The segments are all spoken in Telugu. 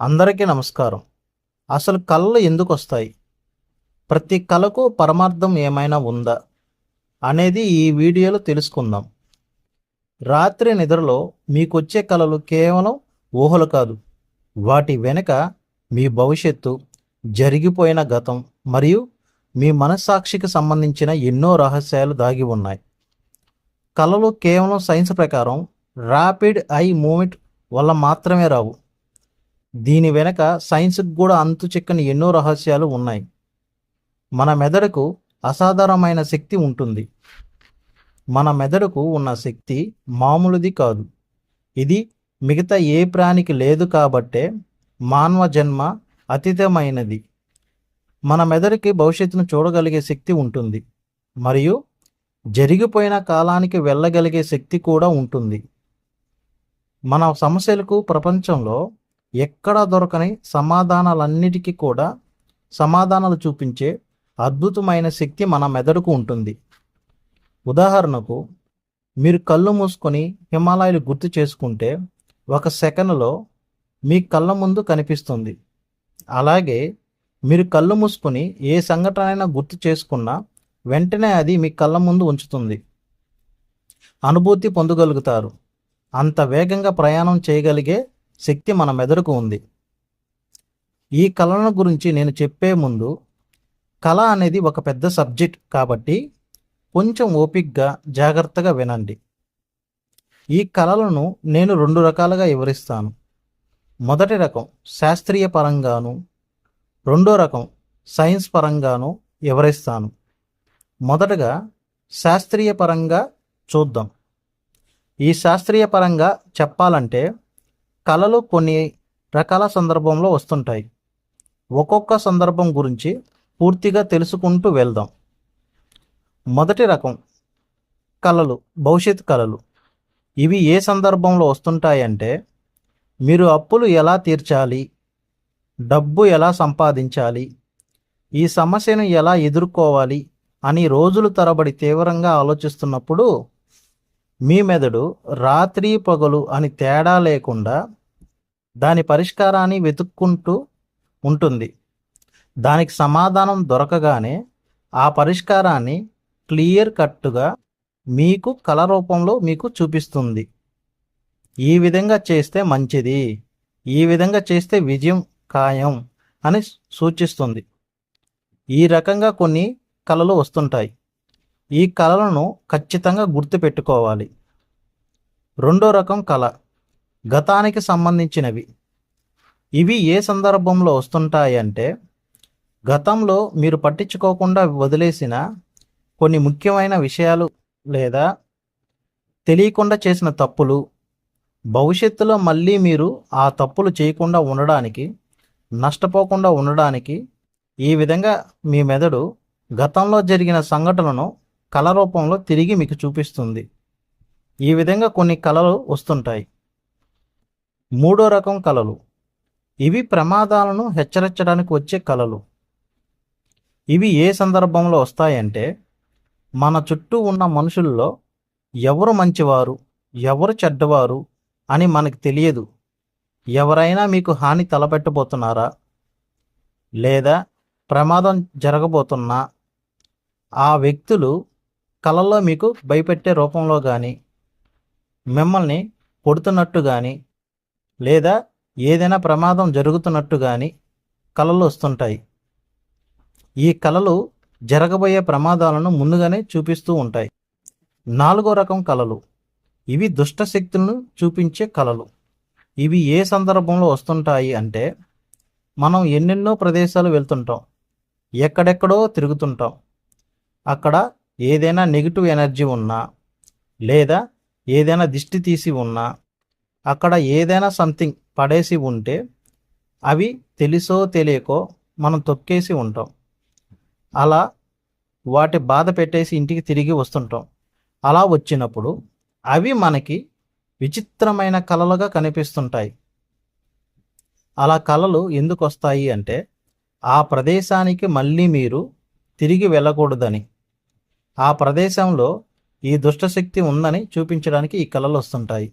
అందరికీ నమస్కారం. అసలు కళలు ఎందుకు వస్తాయి? ప్రతి కళకు పరమార్థం ఏమైనా ఉందా? అనేది ఈ వీడియోలో తెలుసుకుందాం. రాత్రి నిద్రలో మీకొచ్చే కళలు కేవలం ఊహలు కాదు. వాటి వెనుక మీ భవిష్యత్తు జరిగిపోయిన గతం మరియు మీ మనస్సాక్షికి సంబంధించిన ఎన్నో రహస్యాలు దాగి ఉన్నాయి. కళలు కేవలం సైన్స్ ప్రకారం ర్యాపిడ్ ఐ మూమెంట్ వల్ల మాత్రమే రావు. దీని వెనక సైన్స్కి కూడా అంతు చిక్కని ఎన్నో రహస్యాలు ఉన్నాయి. మన మెదడుకు అసాధారణమైన శక్తి ఉంటుంది. మన మెదడుకు ఉన్న శక్తి మామూలుది కాదు. ఇది మిగతా ఏ ప్రాణికి లేదు కాబట్టే మానవ జన్మ అతీతమైనది. మన మెదడుకి భవిష్యత్తును చూడగలిగే శక్తి ఉంటుంది. మరియు జరిగిపోయిన కాలానికి వెళ్ళగలిగే శక్తి కూడా ఉంటుంది. మన సమస్యలకు ప్రపంచంలో ఎక్కడా దొరకని సమాధానాలన్నిటికీ కూడా సమాధానాలు చూపించే అద్భుతమైన శక్తి మన మెదడుకు ఉంటుంది. ఉదాహరణకు మీరు కళ్ళు మూసుకొని హిమాలయాలు గుర్తు చేసుకుంటే ఒక సెకండ్లో మీ కళ్ళ ముందు కనిపిస్తుంది. అలాగే మీరు కళ్ళు మూసుకొని ఏ సంఘటన అయినా గుర్తు చేసుకున్నా వెంటనే అది మీ కళ్ళ ముందు ఉంచుతుంది. అనుభూతి పొందగలుగుతారు. అంత వేగంగా ప్రయాణం చేయగలిగే శక్తి మన మెదడుకు ఉంది. ఈ కళలను గురించి నేను చెప్పే ముందు కళ అనేది ఒక పెద్ద సబ్జెక్ట్ కాబట్టి కొంచెం ఓపిక్గా జాగ్రత్తగా వినండి. ఈ కళలను నేను రెండు రకాలుగా వివరిస్తాను. మొదటి రకం శాస్త్రీయ పరంగాను రెండో రకం సైన్స్ పరంగాను వివరిస్తాను. మొదటగా శాస్త్రీయ పరంగా చూద్దాం. ఈ శాస్త్రీయ పరంగా చెప్పాలంటే కళలు కొన్ని రకాల సందర్భంలో వస్తుంటాయి. ఒక్కొక్క సందర్భం గురించి పూర్తిగా తెలుసుకుంటూ వెళ్దాం. మొదటి రకం కళలు భవిష్యత్ కళలు. ఇవి ఏ సందర్భంలో వస్తుంటాయంటే మీరు అప్పులు ఎలా తీర్చాలి డబ్బు ఎలా సంపాదించాలి ఈ సమస్యను ఎలా ఎదుర్కోవాలి అని రోజులు తరబడి తీవ్రంగా ఆలోచిస్తున్నప్పుడు మీ మెదడు రాత్రి పగలు అని తేడా లేకుండా దాని పరిష్కారాన్ని వెతుక్కుంటూ ఉంటుంది. దానికి సమాధానం దొరకగానే ఆ పరిష్కారాన్ని క్లియర్ కట్టుగా మీకు కళ రూపంలో మీకు చూపిస్తుంది. ఈ విధంగా చేస్తే మంచిది. ఈ విధంగా చేస్తే విజయం ఖాయం అని సూచిస్తుంది. ఈ రకంగా కొన్ని కళలు వస్తుంటాయి. ఈ కళలను ఖచ్చితంగా గుర్తుపెట్టుకోవాలి. రెండో రకం కళ. గతానికి సంబంధించినవి. ఇవి ఏ సందర్భంలో వస్తుంటాయి అంటే గతంలో మీరు పట్టించుకోకుండా వదిలేసిన కొన్ని ముఖ్యమైన విషయాలు లేదా తెలియకుండా చేసిన తప్పులు భవిష్యత్తులో మళ్ళీ మీరు ఆ తప్పులు చేయకుండా ఉండడానికి నష్టపోకుండా ఉండడానికి ఈ విధంగా మీ మెదడు గతంలో జరిగిన సంఘటనను కళ రూపంలో తిరిగి మీకు చూపిస్తుంది. ఈ విధంగా కొన్ని కళలు వస్తుంటాయి. మూడో రకం కళలు. ఇవి ప్రమాదాలను హెచ్చరించడానికి వచ్చే కళలు. ఇవి ఏ సందర్భంలో వస్తాయంటే మన చుట్టూ ఉన్న మనుషుల్లో ఎవరు మంచివారు ఎవరు చెడ్డవారు అని మనకు తెలియదు. ఎవరైనా మీకు హాని తలపెట్టబోతున్నారా? లేదా ప్రమాదం జరగబోతున్నా? ఆ వ్యక్తులు కళల్లో మీకు భయపెట్టే రూపంలో కానీ మిమ్మల్ని కొడుతున్నట్టు కానీ లేదా ఏదైనా ప్రమాదం జరుగుతున్నట్టు కానీ కళలు వస్తుంటాయి. ఈ కళలు జరగబోయే ప్రమాదాలను ముందుగానే చూపిస్తూ ఉంటాయి. నాలుగో రకం కళలు ఇవి దుష్ట శక్తులను చూపించే కళలు ఇవి ఏ సందర్భంలో వస్తుంటాయి అంటే మనం ఎన్నెన్నో ప్రదేశాలు వెళ్తుంటాం. ఎక్కడెక్కడో తిరుగుతుంటాం. అక్కడ ఏదైనా నెగిటివ్ ఎనర్జీ ఉన్నా లేదా ఏదైనా దిష్టి తీసి ఉన్నా అక్కడ ఏదైనా సంథింగ్ పడేసి ఉంటే అవి తెలుసో తెలియకో మనం తొక్కేసి ఉంటాం. అలా వాటి బాధ పెట్టేసి ఇంటికి తిరిగి వస్తుంటాం. అలా వచ్చినప్పుడు అవి మనకి విచిత్రమైన కళలుగా కనిపిస్తుంటాయి. అలా కళలు ఎందుకు వస్తాయి అంటే ఆ ప్రదేశానికి మళ్ళీ మీరు తిరిగి వెళ్ళకూడదని. ఆ ప్రదేశంలో ఈ దుష్టశక్తి ఉందని చూపించడానికి ఈ కళలు వస్తుంటాయి.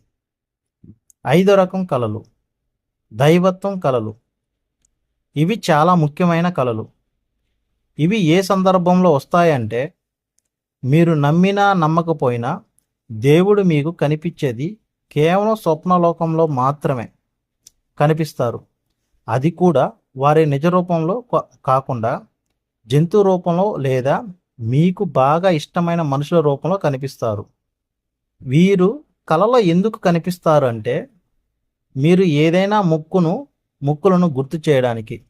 ఐదో రకం కళలు. దైవత్వం కళలు. ఇవి చాలా ముఖ్యమైన కళలు. ఇవి ఏ సందర్భంలో వస్తాయంటే మీరు నమ్మినా నమ్మకపోయినా దేవుడు మీకు కనిపించేది కేవలం స్వప్నలోకంలో మాత్రమే కనిపిస్తారు. అది కూడా వారి నిజ రూపంలో కాకుండా జంతు రూపంలో లేదా మీకు బాగా ఇష్టమైన మనుషుల రూపంలో కనిపిస్తారు. వీరు కళలో ఎందుకు కనిపిస్తారు అంటే మీరు ఏదైనా ముక్కును ముక్కులను గుర్తు చేయడానికి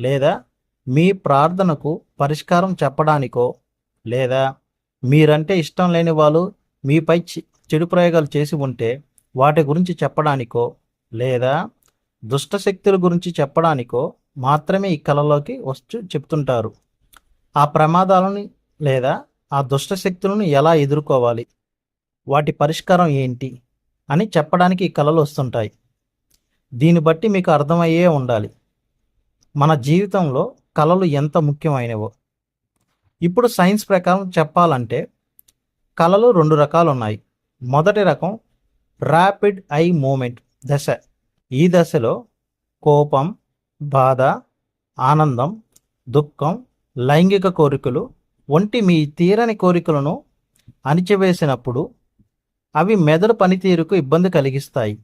లేదా మీ ప్రార్థనకు పరిష్కారం చెప్పడానికో లేదా మీరంటే ఇష్టం లేని వాళ్ళు మీపై చె- చెడు ప్రయోగాలు చేసి ఉంటే వాటి గురించి చెప్పడానికో లేదా దుష్ట శక్తుల గురించి చెప్పడానికో మాత్రమే ఈ కళలోకి వచ్చి చెప్తుంటారు. ఆ ప్రమాదాలను లేదా ఆ దుష్ట శక్తులను ఎలా ఎదుర్కోవాలి? వాటి పరిష్కారం ఏంటి? అని చెప్పడానికి ఈ కళలు వస్తుంటాయి. దీన్ని బట్టి మీకు అర్థమయ్యే ఉండాలి. మన జీవితంలో కళలు ఎంత ముఖ్యమైనవో. ఇప్పుడు సైన్స్ ప్రకారం చెప్పాలంటే కళలు రెండు రకాలు ఉన్నాయి మొదటి రకం ర్యాపిడ్ ఐ మూమెంట్ దశ. ఈ దశలో కోపం బాధ ఆనందం దుఃఖం లైంగిక కోరికలు వంటి మీ తీరని కోరికలను అణిచివేసినప్పుడు అవి మెదడు పనితీరుకు ఇబ్బంది కలిగిస్తాయి.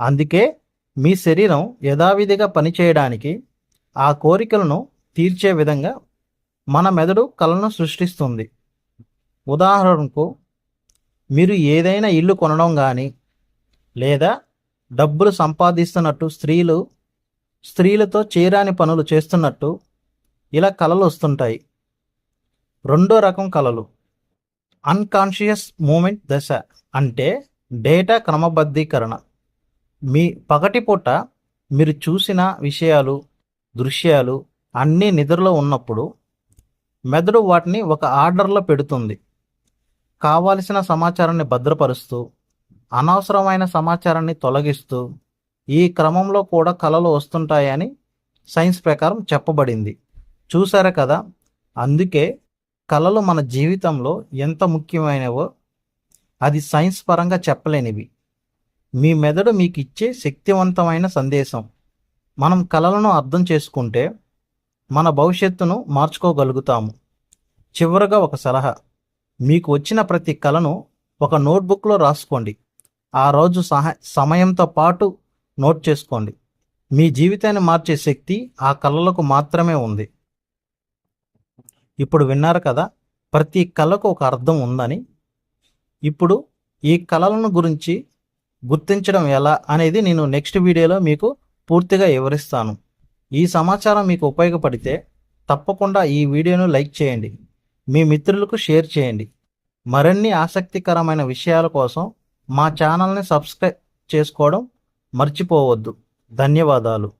అందుకే మీ శరీరం యథావిధిగా పనిచేయడానికి ఆ కోరికలను తీర్చే విధంగా మన మెదడు కళను సృష్టిస్తుంది. ఉదాహరణకు మీరు ఏదైనా ఇల్లు కొనడం కానీ లేదా డబ్బులు సంపాదిస్తున్నట్టు స్త్రీలు స్త్రీలతో చేరాని పనులు చేస్తున్నట్టు ఇలా కళలు వస్తుంటాయి. రెండో రకం కళలు అన్కాన్షియస్ మూమెంట్ దశ అంటే డేటా క్రమబద్ధీకరణ. మీ పగటిపూట మీరు చూసిన విషయాలు దృశ్యాలు అన్నీ నిద్రలో ఉన్నప్పుడు మెదడు వాటిని ఒక ఆర్డర్లో పెడుతుంది. కావాల్సిన సమాచారాన్ని భద్రపరుస్తూ అనవసరమైన సమాచారాన్ని తొలగిస్తూ ఈ క్రమంలో కూడా కళలు వస్తుంటాయని సైన్స్ ప్రకారం చెప్పబడింది. చూసారా కదా? అందుకే కళలు మన జీవితంలో ఎంత ముఖ్యమైనవో అది సైన్స్ పరంగా చెప్పలేనివి. మీ మెదడు మీకు ఇచ్చే శక్తివంతమైన సందేశం. మనం కళలను అర్థం చేసుకుంటే మన భవిష్యత్తును మార్చుకోగలుగుతాము. చివరగా ఒక సలహా. మీకు వచ్చిన ప్రతి కళను ఒక నోట్బుక్లో రాసుకోండి. ఆ రోజు సహా సమయంతో పాటు నోట్ చేసుకోండి. మీ జీవితాన్ని మార్చే శక్తి ఆ కళలకు మాత్రమే ఉంది. ఇప్పుడు విన్నారు కదా ప్రతి కళకు ఒక అర్థం ఉందని. ఇప్పుడు ఈ కళలను గురించి గుర్తించడం ఎలా అనేది నేను నెక్స్ట్ వీడియోలో మీకు పూర్తిగా వివరిస్తాను. ఈ సమాచారం మీకు ఉపయోగపడితే తప్పకుండా ఈ వీడియోను లైక్ చేయండి. మీ మిత్రులకు షేర్ చేయండి. మరిన్ని ఆసక్తికరమైన విషయాల కోసం మా ఛానల్ని సబ్స్క్రైబ్ చేసుకోవడం మర్చిపోవద్దు. ధన్యవాదాలు.